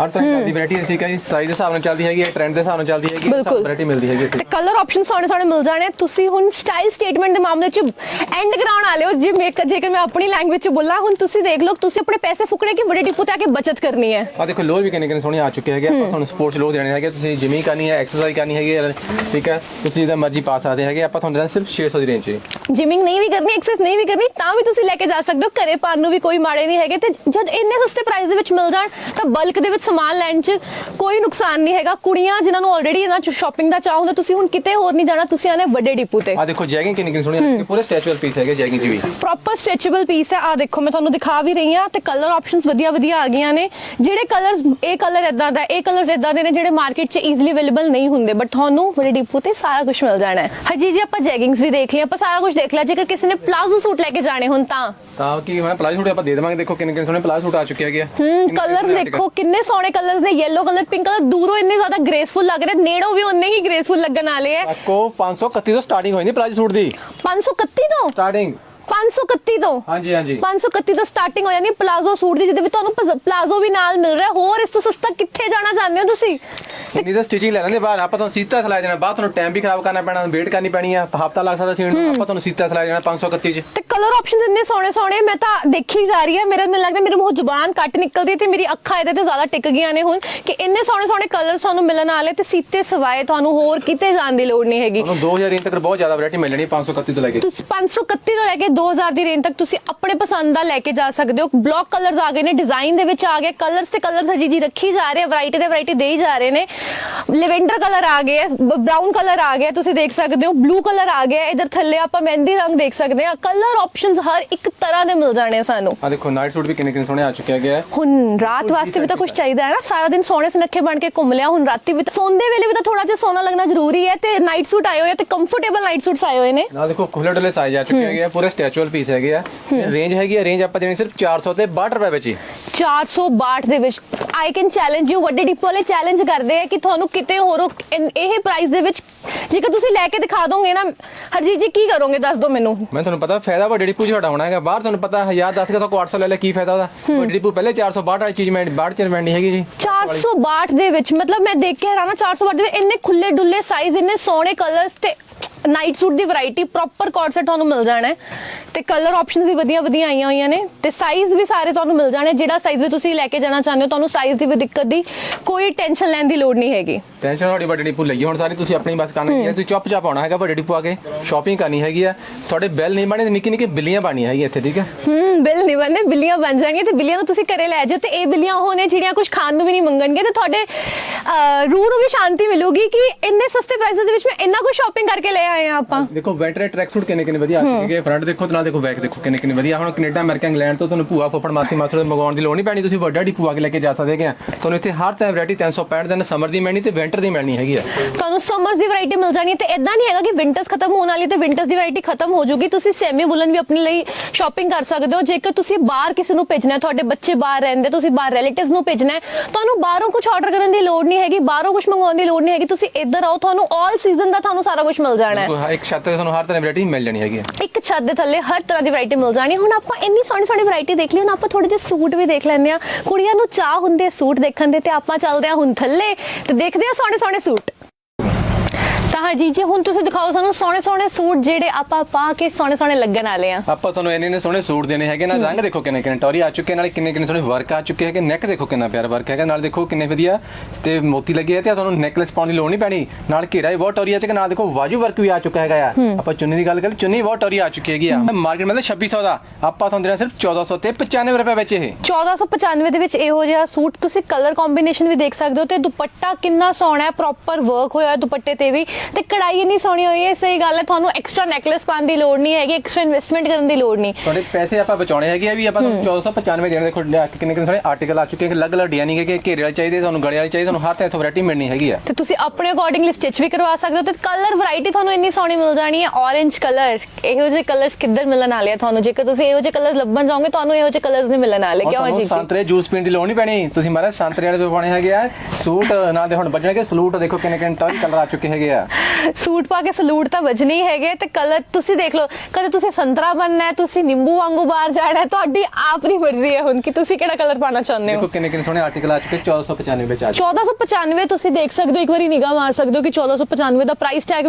ਹਰ ਤਰ੍ਹਾਂ ਦੀ ਵੈਰਾਈਟੀ ਠੀਕ ਹੈ ਜੀ ਸਾਈਜ਼ ਦੇ ਹਿਸਾਬ ਨਾਲ ਚੱਲਦੀ ਹੈਗੀ ਹੈ ਟ੍ਰੈਂਡ ਦੇ ਹਿਸਾਬ ਨਾਲ ਚੱਲਦੀ ਹੈਗੀ ਬਿਲਕੁਲ। ਵੈਰਾਈਟੀ ਮਿਲਦੀ ਹੈਗੀ ਇੱਥੇ। ਤੇ ਕਲਰ ਆਪਸ਼ਨ ਸੋਹਣੇ ਸੋਹਣੇ ਮਿਲ ਜਾਣੇ। ਤੁਸੀਂ ਹੁਣ ਸਟਾਈਲ ਸਟੇਟਮੈਂਟ ਦੇ ਮਾਮਲੇ 'ਚ ਐਂਡ ਕਰਾਉਣ ਵਾਲੇ ਹੋ ਜੇ ਮੇਕ ਜੇਕਰ ਮੈਂ ਆਪਣੀ ਲੈਂਗੁਏਜ 'ਚ ਬੋਲਾਂ ਹੁਣ ਤੁਸੀਂ ਦੇਖ ਲਓ ਤੁਸੀਂ ਆਪਣੇ ਪੈਸੇ ਫੁਕਣੇ ਕਿ ਵੱਡੇ ਡਿਪੂ ਤੇ ਆ ਕੇ ਬਚਤ ਕਰਨੀ ਹੈ। ਆ ਦੇਖੋ ਲੋਅਰ ਵੀ ਕਿੰਨੇ ਕਿੰਨੇ ਸੋਹਣੇ ਆ ਚੁੱਕੇ ਹੈਗੇ ਆਪਾਂ ਤੁਹਾਨੂੰ ਸਪੋਰਟਸ ਲੋਅਰ ਦੇਣੇ ਹੈਗੇ ਤੁਸੀਂ ਜਿਮਿੰਗ ਕਰਨੀ ਹੈ ਐਕਸਰਸਾਈਜ਼ ਕਰਨੀ ਹੈਗੀ ਹੈ ਠੀਕ ਹੈ ਤੁਸੀਂ ਜਿਹਦਾ ਮਰਜ਼ੀ ਪਾ ਸਕਦੇ ਹੈਗੇ ਆਪਾਂ ਤੁਹਾਨੂੰ ਦੇਣਾ ਸਿਰਫ 600 ਦੀ ਰੇਂਜ 'ਚ। ਜਿਮਿੰਗ ਨਹੀਂ ਵੀ ਕਰਨੀ ਐਕਸਰਸਾਈਜ਼ ਨਹੀਂ ਵੀ ਕਰਨੀ ਤਾਂ ਵੀ ਤੁਸੀਂ ਲੈ ਕੇ ਜਾ ਸਕਦੇ ਹੋ ਘਰੇ ਪਾਉਣ ਨੂੰ ਵੀ ਕੋਈ ਮਾੜੇ ਨਹੀਂ ਹੈਗੇ ਤੇ ਜਦ ਇੰਨੇ ਸਸਤੇ ਪ੍ਰਾਈਸ ਦੇ ਵਿੱਚ ਮਿਲ ਜਾਣ ਤਾਂ ਬਲਕ ਦੇ ਵਿੱਚ ਸਮਾਨ ਲੈਣ 'ਚ ਕੋਈ ਨੁਕਸਾਨ ਨਹੀਂ ਹੈਗਾ। ਕੁੜੀਆਂ ਜਿਨ੍ਹਾਂ ਨੂੰ ਆਲਰੇਡੀ ਇਹਨਾਂ 'ਚ ਸ਼ਾਪਿੰਗ ਦਾ ਚਾਹ ਹੁੰਦਾ ਤੁਸੀਂ ਹੁਣ ਕਿਤੇ ਹੋਰ ਨਹੀਂ ਜਾਣਾ ਤੁਸੀਂ ਆਨੇ ਵੱਡੇ ਡਿਪੂ ਤੇ। ਆ ਦੇਖੋ ਜੈਗਿੰਗ ਕਿੰਨੀ ਕਿੰਨੀ ਸੋਹਣੀ ਚੁੱਕੀ ਪੂਰੇ ਸਟੈਚੂਅਲ ਪੀਸ ਹੈਗੇ ਜੈਗਿੰਗ 'ਚ ਵੀ। ਪ੍ਰੋਪਰ ਸਟ੍ਰੈਚੇਬਲ ਪੀਸ ਹੈ। ਆ ਦੇਖੋ ਮੈਂ ਤੁਹਾਨੂੰ ਦਿਖਾ ਵੀ ਰਹੀ ਹਾਂ ਤੇ ਕਲਰ ਆਪਸ਼ਨਸ ਵਧੀਆ ਵਧੀਆ ਆ ਗਈਆਂ ਨੇ। ਜਿਹੜੇ ਕਲਰਸ ਇਹ ਕਲਰ ਇਦਾਂ ਦਾ ਇਹ ਕਲਰਸ ਇਦਾਂ ਦੇ ਨੇ ਜਿਹੜੇ ਮਾਰਕੀਟ 'ਚ ਈਜ਼ੀਲੀ ਅਵੇਲੇਬਲ ਨਹੀਂ ਹੁੰਦੇ। ਬਟ ਤੁਹਾਨੂੰ ਬੜੇ ਡਿਪੂ ਤੇ ਸਾਰਾ ਕੁਝ ਮਿਲ ਜਾਣਾ ਹੈ। ਹਾਂਜੀ ਜੀ ਆਪਾਂ ਜੈਗਿੰਗਸ ਵੀ ਦੇਖ ਲਈ ਆਪਾਂ ਸਾਰਾ ਕੁਝ ਦੇਖ ਲਿਆ। ਜੇਕਰ ਕਿਸੇ ਨੇ ਪਲਾਜ਼ੋ ਸੂਟ ਲੈ ਕੇ ਜਾਣੇ ਹੁਣ ਤਾਂ। ਤਾਂ ਕੀ ਮੈਂ ਪਲਾਜ਼ੋ ਸੂਟ ਆਪਾਂ ਦੇ ਦੇਵਾਂਗੇ। ਦੇਖੋ ਕਿੰਨੇ ਕਿੰਨੇ ਸੋਹਣੇ ਪਲਾਜ਼ੋ ਸੂਟ ਆ ਚੁੱਕੇ ਹੈਗੇ ਆ। ਹੂੰ ਕਲਰਸ ਦੇਖੋ ਕਿੰਨੇ ਸੋਹਣੇ ਕਲਰਸ ਨੇ। ਯੈਲੋ ਕਲਰ ਪਿੰਕ ਕਲਰ ਦੂਰੋਂ ਇੰਨੇ ਜ਼ਿਆਦਾ ਗ੍ਰੇਸਫੁਲ ਲੱਗ ਰਹੇ ਨੇੜੋਂ ਵੀ ਉਹਨੇ ਹੀ ਗ੍ਰੇਸਫੁਲ ਲੱਗਣ ਵਾਲੇ ਹੈ ਕੋ 531 ਤੋਂ ਸਟਾਰਟਿੰਗ ਹੋਈ ਨਹੀਂ ਪਲਾਜ਼ੋ ਸੂਟ ਦੀ। 531 ਤੋਂ? ਸਟਾਰਟਿੰਗ 531 ਤੋਂ। ਹਾਂਜੀ ਹਾਂਜੀ। 531 ਤੋਂ ਸਟਾਰਟਿੰਗ ਹੋ ਜਾਂਦੀ ਹੈ ਪਲਾਜ਼ੋ ਸੂਟ ਦੀ ਜਿਹਦੇ ਵਿੱਚ ਤੁਹਾਨੂੰ ਪਜ਼- ਪਲਾਜ਼ੋ ਵੀ ਨਾਲ ਮਿਲ ਰਿਹਾ। ਹੋਰ ਇਸ ਤੋਂ ਸਸਤਾ ਕਿੱਥੇ ਜਾਣਾ ਚਾਹੁੰਦੇ ਹੋ ਤੁਸੀਂ? ਇੰਨੀ ਤਾਂ ਸਟਿਚਿੰਗ ਲੈ ਲੈਂਦੇ ਬਾਹਰ। ਆਪਾਂ ਤੁਹਾਨੂੰ ਸੀਤਾ ਸਿਲਾਈ ਦੇਣਾ। ਬਾਅਦ ਤੁਹਾਨੂੰ ਟਾਈਮ ਵੀ ਖਰਾਬ ਕਰਨਾ ਪੈਣਾ ਵੇਟ ਕਰਨੀ ਪੈਣੀ ਆ। ਹਫਤਾ ਲੱਗ ਸਕਦਾ ਸੀਣ ਨੂੰ। ਆਪਾਂ ਤੁਹਾਨੂੰ ਸੀਤਾ ਸਿਲਾਈ ਦੇਣਾ 531 ਚ। ਤੇ ਕਲਰ ਆਪਸ਼ਨਸ ਇੰਨੇ ਸੋਹਣੇ ਸੋਹਣੇ ਮੈਂ ਤਾਂ ਦੇਖੀ ਜਾ ਰਹੀ ਹੈ। ਮੇਰੇ ਮੈਨੂੰ ਲੱਗਦਾ ਮੇਰੇ ਮੂੰਹ ਜ਼ੁਬਾਨ ਕੱਟ ਨਿਕਲਦੀ ਹੈ ਤੇ ਮੇਰੀ ਅੱਖਾਂ ਇਹਦੇ ਤੇ ਜ਼ਿਆਦਾ ਟਿਕ ਗਈਆਂ ਨੇ ਹੁਣ। ਕਿ ਇੰਨੇ ਸੋਹਣੇ ਸੋਹਣੇ ਕਲਰ ਤੁਹਾਨੂੰ ਮਿਲਣ ਵਾਲੇ ਤੇ ਸੀਤੇ ਸਵਾਏ ਤੁਹਾਨੂੰ ਹੋਰ ਕਿਤੇ ਜਾਣ ਦੀ ਲੋੜ ਨਹੀਂ ਹੈਗੀ। ਤੁਹਾਨੂੰ 2000 ਰੇਂਜ ਤੱਕ ਬਹੁਤ ਜ਼ਿਆਦਾ ਵੈਰਾਈਟੀ ਮਿਲਣੀ 531 ਤੋਂ ਲੈ ਕੇ। ਤੁਸੀਂ 531 ਤੋਂ ਲੈ ਕੇ 2000 ਦੀ ਰੇਂਜ ਤੱਕ ਤੁਸੀਂ ਆਪਣੇ ਪਸੰਦ ਦਾ ਲੈ ਕੇ ਜਾ ਸਕਦੇ ਹੋ। ਬਲੌਕ ਕਲਰਸ ਆ ਗਏ ਨੇ ਡਿਜ਼ਾਈਨ ਦੇ ਵਿੱਚ ਆ ਗਏ। ਕਲਰਸ ਤੇ ਕਲਰਸ ਜੀ ਜੀ ਰੱਖੀ ਜਾ ਰਹੇ ਵੈਰਾਈਟੀ ਤੇ ਵੈਰਾਈਟੀ ਦੇਈ ਜਾ ਰਹੇ ਨੇ। ਲੈਵੈਂਡਰ ਕਲਰ ਆ ਗਏ ਬ੍ਰਾਊਨ ਕਲਰ ਆ ਗਿਆ ਤੁਸੀਂ ਦੇਖ ਸਕਦੇ ਹੋ। ਬਲੂ ਕਲਰ ਆ ਗਿਆ ਇਧਰ ਥੱਲੇ ਆਪਾਂ ਮਹਿੰਦੀ ਰੰਗ ਦੇਖ ਸਕਦੇ ਹਾਂ। ਕਲਰ ਆਪਸ਼ਨਸ ਹਰ ਇੱਕ ਤਰ੍ਹਾਂ ਦੇ ਮਿਲ ਜਾਣੇ ਆ ਸਾਨੂੰ। ਆ ਦੇਖੋ ਨਾਈਟ ਸੂਟ ਵੀ ਕਿੰਨੇ ਕਿੰਨੇ ਸੋਹਣੇ ਆ ਚੁੱਕੇ ਹੈਗੇ ਆ। ਹੁਣ ਰਾਤ ਵਾਸਤੇ ਵੀ ਤਾਂ ਕੁਝ ਚਾਹੀਦਾ ਹੈ ਨਾ। ਸਾਰਾ ਦਿਨ ਸੋਹਣੇ ਸੁਨੱਖੇ ਬਣ ਕੇ ਘੁੰਮ ਲਿਆ ਹੁਣ ਰਾਤੀ ਵੀ ਸੌਂਦੇ ਵੇਲੇ ਵੀ ਤਾਂ ਥੋੜਾ ਜਿਹਾ ਸੋਨਾ ਲੱਗਣਾ ਜ਼ਰੂਰੀ ਹੈ ਤੇ ਨਾਈਟ ਸੂਟ ਆਏ ਹੋਏ ਆ ਤੇ ਕੰਫਰਟੇਬਲ ਨਾਈਟ ਸੂਟਸ ਆਏ ਹੋਏ ਨੇ। ਨਾਲ ਦੇਖੋ ਖੁੱਲੇ ਡੁੱਲੇ ਸਾਈਜ਼ ਆ ਚੁੱਕੇ ਹੈਗੇ ਆ ਪੂਰੇ ਸਟੈਚੂਅਲ ਪੀਸ ਹੈਗੇ ਆ। ਰੇਂਜ ਹੈਗੀ ਆ ਰੇਂਜ ਆਪਾਂ ਦੇਣੀ ਸਿਰਫ 400 ਤੇ 62 ਰੁਪਏ ਵਿੱਚ ਹੀ। 462 ਦੇ ਵਿੱਚ। ਆਈ ਕੈਨ ਚੈਲੰਜ ਯੂ ਵੱਡੇ ਡਿਪੋ ਵਾਲੇ ਚੈਲੰਜ ਕਰਦੇ ਆ ਕਿ ਤੁਹਾਨੂੰ ਕਿਤੇ ਹੋਰੋਂ ਇਹ ਪ੍ਰਾਈਸ ਦੇ ਵਿੱਚ ਜੇਕਰ ਤੁਸੀਂ ਲੈ ਕੇ ਦਿਖਾ ਦੋਗੇ ਨਾ ਹਰਜੀਤ ਜੀ ਕੀ ਕਰੋਗੇ ਦੱਸ ਦਿਓ ਮੈਨੂੰ। ਮੈਂ ਤੁਹਾਨੂੰ ਪਤਾ ਫਾਇਦਾ ਵੱਡੇ ਡਿਪੂ ਤੁਹਾਡਾ ਹੋਣਾ ਹੈਗਾ। ਬਾਹਰ ਤੁਹਾਨੂੰ ਪਤਾ 1000 10 ਤੋਂ 800 ਲੈ ਲੈ ਕੀ ਫਾਇਦਾ ਉਹਦਾ? ਵੱਡੇ ਡਿਪੂ ਪਹਿਲੇ 462 ਵਾਲੀ ਚੀਜ਼ ਮੈਂ 62 ਚ ਮਿਲਣੀ ਹੈਗੀ ਜੀ। 462 ਦੇ ਵਿੱਚ ਮਤਲਬ ਮੈਂ ਦੇਖ ਕੇ ਹੈਰਾਨ ਹਾਂ 462 ਦੇ ਵਿੱਚ ਇੰਨੇ ਖੁੱਲੇ ਡੁੱਲੇ ਸਾਈਜ਼ ਇੰਨੇ ਸੋਹਣੇ ਕਲਰਸ ਤੇ ਨਾਈਟ ਸੂਟ ਦੀ ਵੈਰਾਈਟੀ ਪ੍ਰੋਪਰ ਕੋਟ ਸੈਟ ਤੁਹਾਨੂੰ ਮਿਲ ਜਾਣਾ ਹੈ ਤੇ ਕਲਰ ਆਪਸ਼ਨਸ ਵੀ ਵਧੀਆ ਵਧੀਆ ਆਈਆਂ ਹੋਈਆਂ ਨੇ ਤੇ ਸਾਈਜ਼ ਵੀ ਸਾਰੇ ਤੁਹਾਨੂੰ ਮਿਲ ਜਾਣੇ ਜਿਹੜਾ ਸਾਈਜ਼ ਵੀ ਤੁਸੀਂ ਲੈ ਕੇ ਜਾਣਾ ਚਾਹੁੰਦੇ ਹੋ ਤੁਹਾਨੂੰ ਸਾਈਜ਼ ਦੀ ਵੀ ਦਿੱਕਤ ਦੀ ਕੋਈ ਟੈਨਸ਼ਨ ਲੈਣ ਦੀ ਲੋੜ ਨਹੀਂ ਹੈਗੀ। ਟੈਨਸ਼ਨ ਤੁਹਾਡੀ ਵੱਡੇ ਡਿਪੂ ਲਈਏ ਹੁਣ ਸਾਰੀ ਤੁਸੀਂ ਆਪਣੀ ਬਸ ਕਰਨੀ ਹੈ ਤੁਸੀਂ ਚੁੱਪ ਚਾਪ ਆਉਣਾ ਹੈਗਾ ਵੱਡੇ ਡਿਪੂ ਆ ਕੇ ਸ਼ਾਪਿੰਗ ਕਰਨੀ ਹੈਗੀ ਆ ਤੁਹਾਡੇ ਬਿੱਲ ਨਹੀਂ ਬਣੇ ਨਿੱਕੀ ਨਿੱਕੀ ਬਿੱਲੀਆਂ ਬਣਨੀਆਂ ਹੈਗੀਆਂ ਇੱਥੇ ਠੀਕ ਹੈ? ਹੂੰ ਬਿੱਲ ਨਹੀਂ ਬਣਨੇ ਬਿੱਲੀਆਂ ਬਣ ਜਾਣਗੀਆਂ ਤੇ ਬਿੱਲੀਆਂ ਨੂੰ ਤੁਸੀਂ ਘਰੇ ਲੈ ਜਾਓ ਤੇ ਇਹ ਬਿੱਲੀਆਂ ਉਹ ਨੇ ਜਿਹੜੀਆਂ ਕੁਝ ਖਾਣ ਨੂੰ ਵੀ ਨਹੀਂ ਮੰਗਣਗੇ ਤੇ ਤੁਹਾਡੇ ਰੂਹ ਨੂੰ ਵੀ ਸ਼ਾਂਤੀ ਮਿਲੂਗੀ ਕਿ ਇੰਨੇ ਸਸਤੇ ਪ੍ਰਾਈਸ ਦੇ ਵਿੱਚ ਮੈਂ ਇੰਨਾ ਕੁਝ ਸ਼ਾਪਿੰਗ ਕਰਕੇ ਲੈ ਆਏ ਆ ਆਪਾਂ। ਦੇਖੋ ਵੈਂਟਰੇ ਟਰੈਕ ਸੂਟ ਕਿੰਨੇ ਕਿੰਨੇ ਵਧੀਆ ਆ ਚੁੱਕੇ ਫਰੰਟ ਦੇਖੋ ਤੇ ਨਾਲ ਦੇਖੋ ਬੈਕ ਦੇਖੋ ਕਿੰਨੇ ਕਿੰਨੇ ਵਧੀਆ। ਹੁਣ ਕੈਨੇਡਾ ਅਮਰੀਕਾ ਇੰਗਲੈਂਡ ਤੋਂ ਤੁਹਾਨੂੰ ਭੂਆ ਫੁੱਫੜ ਮਾਸੀ ਮਾਸੜ ਮੰਗਵਾਉਣ ਦੀ ਲੋੜ ਨਹੀਂ ਪੈਣੀ। ਤੁਸੀਂ ਵੱਡਾ ਡਿਪੂ ਆ ਕੇ ਲੈ ਕੇ ਜਾ ਸਕਦੇ ਹੈਗੇ ਆ। ਤੁਹਾਨੂੰ ਇੱਥੇ ਹਰ ਤਰ੍ਹਾਂ ਵੈਰਾਈਟੀ 365 ਦਿਨ ਸਮਰ ਦੀ ਮਿਲਣੀ ਤੇ ਵਿੰਟਰ ਦੀ ਮਿਲਣੀ ਹੈਗੀ ਆ। ਤੁਹਾਨੂੰ ਸਮਰ ਦੀ ਵੈਰਾਈਟੀ ਮਿਲ ਜਾਣੀ ਤੇ ਇਦਾਂ ਨਹੀਂ ਹੈਗਾ ਕਿ ਵਿੰਟਰਸ ਖਤਮ ਹੋਣ ਵਾਲੀ ਤੇ ਵਿੰਟਰਸ ਦੀ ਵੈਰਾਈਟੀ ਖਤਮ ਹੋ ਜਾਊਗੀ ਤੁਸੀਂ ਸੈਮੀ ਵੁਲਨ ਵੀ ਆਪਣੇ ਲਈ ਸ਼ਾਪਿੰਗ ਕਰ ਸਕਦੇ ਹੋ। ਜੇਕਰ ਤੁਸੀਂ ਬਾਹਰ ਕਿਸੇ ਨੂੰ ਭੇਜਣਾ ਹੈ ਤੁਹਾਡੇ ਬੱਚੇ ਬਾਹਰ ਰਹਿੰਦੇ ਤੁਸੀਂ ਬਾਹਰ ਰਿਲੇਟਿਵਸ ਨੂੰ ਭੇਜਣਾ ਤੁਹਾਨੂੰ ਬਾਹਰੋਂ ਕੁਝ ਆਰਡਰ ਕਰਨ ਦੀ ਲੋੜ ਨਹੀਂ ਹੈਗੀ ਬਾਹਰੋਂ ਕੁਝ ਮੰਗਵਾਉਣ ਦੀ ਲੋੜ ਨਹੀਂ ਹੈਗੀ। ਤੁਸੀਂ ਇੱਧਰ ਆਓ ਤੁਹਾਨੂੰ 올 ਸੀਜ਼ਨ ਦਾ ਤੁਹਾਨੂੰ ਸਾਰਾ ਕੁਝ ਮਿਲ ਜਾਣਾ ਹੈ। ਇੱਕ ਛੱਤ ਤੇ ਤੁਹਾਨੂੰ ਹਰ ਤਰ੍ਹਾਂ ਵੈਰਾਈਟੀ ਮਿਲ ਜਾਣੀ ਹੈਗੀ ਆ ਇੱਕ ਛੱਤ ਦੇ ਥੱਲੇ ਹਰ ਤਰ੍ਹਾਂ ਦੀ ਵੈਰਾਈਟੀ ਮਿਲ ਜਾਣੀ। ਹੁਣ ਆਪਾਂ ਇੰਨੀ ਸੋਹਣੀ ਸੋਹਣੀ ਵੈਰਾਈਟੀ ਦੇਖ ਲਈ ਹੁਣ ਆਪਾਂ ਥੋੜੇ ਜਿਹੇ ਸੂਟ ਵੀ ਦੇਖ ਲੈਂਦੇ ਆ ਕੁੜੀਆਂ ਨੂੰ ਚਾਹ ਹੁੰਦੇ ਸੂਟ ਦੇਖਣ ਦੇ ਤੇ ਆਪਾਂ ਚੱਲਦੇ ਆ ਹੁਣ ਥੱਲੇ ਤੇ ਦੇਖਦੇ ਆ ਸੋਹਣੇ ਸੋਹਣੇ ਸੂਟ। ਤਾਂ ਹਾਂਜੀ ਜੀ ਹੁਣ ਤੁਸੀਂ ਦਿਖਾਓ ਸਾਨੂੰ ਸੋਹਣੇ ਸੋਹਣੇ ਸੂਟ ਜਿਹੜੇ ਆਪਾਂ ਪਾ ਕੇ ਸੋਹਣੇ ਸੋਹਣੇ ਲੱਗਣ ਵਾਲੇ ਆ। ਆਪਾਂ ਤੁਹਾਨੂੰ ਇੰਨੇ ਇੰਨੇ ਸੋਹਣੇ ਸੂਟ ਦੇਣੇ ਹੈਗੇ ਨਾ ਰੰਗ ਦੇਖੋ ਕਿੰਨੇ ਕਿੰਨੇ ਟੌਰੀ ਆ ਚੁੱਕੇ ਨਾਲੇ ਕਿੰਨੇ ਕਿੰਨੇ ਸੋਹਣੇ ਵਰਕ ਆ ਚੁੱਕੇ ਹੈਗੇ ਨੈਕ ਦੇਖੋ ਕਿੰਨਾ ਪਿਆਰਾ ਵਰਕ ਹੈਗਾ ਨਾਲ ਦੇਖੋ ਕਿੰਨੇ ਵਧੀਆ ਤੇ ਮੋਤੀ ਲੱਗੇ ਆ ਤੇ ਤੁਹਾਨੂੰ ਨੈਕਲੈਸ ਪਾਉਣ ਦੀ ਲੋੜ ਨਹੀਂ ਪੈਣੀ। ਨਾਲ ਘੇਰਾ ਵੀ ਬਹੁਤ ਟੌਰੀ ਆ ਤੇ ਨਾਲ ਦੇਖੋ ਵਾਜੂ ਵਰਕ ਵੀ ਆ ਚੁੱਕਾ ਹੈਗਾ ਆ। ਆਪਾਂ ਚੁੰਨੀ ਦੀ ਗੱਲ ਕਰੀਏ ਚੁੰਨੀ ਬਹੁਤ ਟੌਰੀ ਆ ਚੁੱਕੀ ਹੈਗੀ ਆ। ਮਾਰਕੀਟ ਮਤਲਬ 2600 ਦਾ ਆਪਾਂ ਤੁਹਾਨੂੰ ਦੇਣਾ ਸਿਰਫ 1400 ਤੇ 95 ਰੁਪਏ ਵਿੱਚ ਇਹ। 1495 ਦੇ ਵਿੱਚ ਇਹੋ ਜਿਹਾ ਸੂਟ ਤੁਸੀਂ ਕਲਰ ਕੰਬੀਨੇਸ਼ਨ ਵੀ ਦੇਖ ਸਕਦੇ ਹੋ ਤੇ ਦੁਪੱਟਾ ਕਿੰਨਾ ਸੋਹਣਾ ਹੈ ਪ੍ਰੋਪਰ ਵਰਕ ਹੋਇਆ ਹੈ ਦੁਪੱਟੇ ਤੇ ਵੀ। ਤੇ ਕਢਾਈ ਇੰਨੀ ਸੋਹਣੀ ਹੋਈ ਹੈ ਸਹੀ ਗੱਲ ਹੈ ਤੁਹਾਨੂੰ ਐਕਸਟਰਾ ਨੈਕਲੇਸ ਪਾਉਣ ਦੀ ਲੋੜ ਨਹੀਂ ਹੈਗੀ ਐਕਸਟਰਾ ਇਨਵੈਸਟਮੈਂਟ ਕਰਨ ਦੀ ਲੋੜ ਨਹੀਂ। ਤੁਹਾਡੇ ਪੈਸੇ ਆਪਾਂ ਬਚਾਉਣੇ ਹੈਗੇ ਆ ਵੀ ਆਪਾਂ ਤੁਹਾਨੂੰ 1495 ਦੇਣੇ ਦੇਖੋ ਲਿਆ ਕੇ ਕਿੰਨੇ ਕਿੰਨੇ ਸਾਰੇ ਆਰਟੀਕਲ ਆ ਚੁੱਕੇ ਕਿ ਅਲੱਗ-ਅਲੱਗ ਡਿਜ਼ਾਈਨਿੰਗ ਹੈਗੇ ਘੇਰੇ ਵਾਲੇ ਚਾਹੀਦੇ ਤੁਹਾਨੂੰ ਗਲੇ ਵਾਲੇ ਚਾਹੀਦੇ ਤੁਹਾਨੂੰ ਹਰ ਤਰ੍ਹਾਂ ਤੋਂ ਵੈਰਾਈਟੀ ਮਿਲਣੀ ਹੈਗੀ ਆ। ਤੇ ਤੁਸੀਂ ਆਪਣੇ ਅਕੋਰਡਿੰਗਲੀ ਸਟਿਚ ਵੀ ਕਰਵਾ ਸਕਦੇ ਹੋ ਤੇ ਕਲਰ ਵੈਰਾਈਟੀ ਤੁਹਾਨੂੰ ਇੰਨੀ ਸੋਹਣੀ ਮਿਲ ਜਾਣੀ ਹੈ orange ਕਲਰ ਇਹੋ ਜਿਹੇ ਕਲਰਸ ਕਿੱਧਰ ਮਿਲਣ ਵਾਲੇ ਆ ਤੁਹਾਨੂੰ? ਜੇਕਰ ਤੁਸੀਂ ਇਹੋ ਜਿਹੇ ਕਲਰਸ ਲੱਭਣ ਜਾਓਗੇ ਤੁਹਾਨੂੰ ਇਹੋ ਜਿਹੇ ਕਲਰਸ ਨਹੀਂ ਮਿਲਣ ਵਾਲੇ ਕਿਉਂ ਜੀ? ਸੰਤਰੇ ਜੂਸ ਪੀਣ ਦੀ ਲੋੜ ਨਹੀਂ ਪੈਣੀ। ਤੁਸੀਂ ਮਾਰੇ ਸੰਤਰੇ ਵਾਲੇ ਵੀ ਪਾਉਣੇ ਹੈਗੇ ਆ ਸੂਟ ਨਾਲ ਦੇ ਹੁਣ ਬਚਣਗੇ ਸਲੂਟ ਦੇਖੋ ਕਿੰਨੇ ਕਿੰਨੇ ਟੌਰੀ ਕਲਰ ਆ ਚੁੱਕੇ ਹੈਗੇ ਆ। ਸੂਟ ਪਾ ਕੇ ਸਲੂਟ ਤਾਂ ਵੱਜਣੇ ਹੀ ਹੈਗੇ ਤੇ ਕਲਰ ਤੁਸੀਂ ਦੇਖ ਲਓ ਕਦੇ ਤੁਸੀਂ ਸੰਤਰਾ ਬਣਨਾ ਹੈ ਤੁਸੀਂ ਨਿੰਬੂ ਵਾਂਗੂ ਬਾਹਰ ਜਾਣਾ ਹੈ ਤੁਹਾਡੀ ਆਪਣੀ ਮਰਜ਼ੀ ਹੈ ਹੁਣ ਕਿ ਤੁਸੀਂ ਕਿਹੜਾ ਕਲਰ ਪਾਣਾ ਚਾਹੁੰਦੇ ਹੋ? ਦੇਖੋ ਕਿੰਨੇ ਕਿੰਨੇ ਸੋਹਣੇ ਆਰਟੀਕਲ ਆ ਚੁੱਕੇ 1495 ਵਿੱਚ ਆ ਚੁੱਕੇ। 1495 ਤੁਸੀਂ ਦੇਖ ਸਕਦੇ ਹੋ ਇੱਕ ਵਾਰੀ ਨਿਗਾਹ ਮਾਰ ਸਕਦੇ ਹੋ ਕਿ 1495 ਦਾ ਪ੍ਰਾਈਸ ਟੈਗ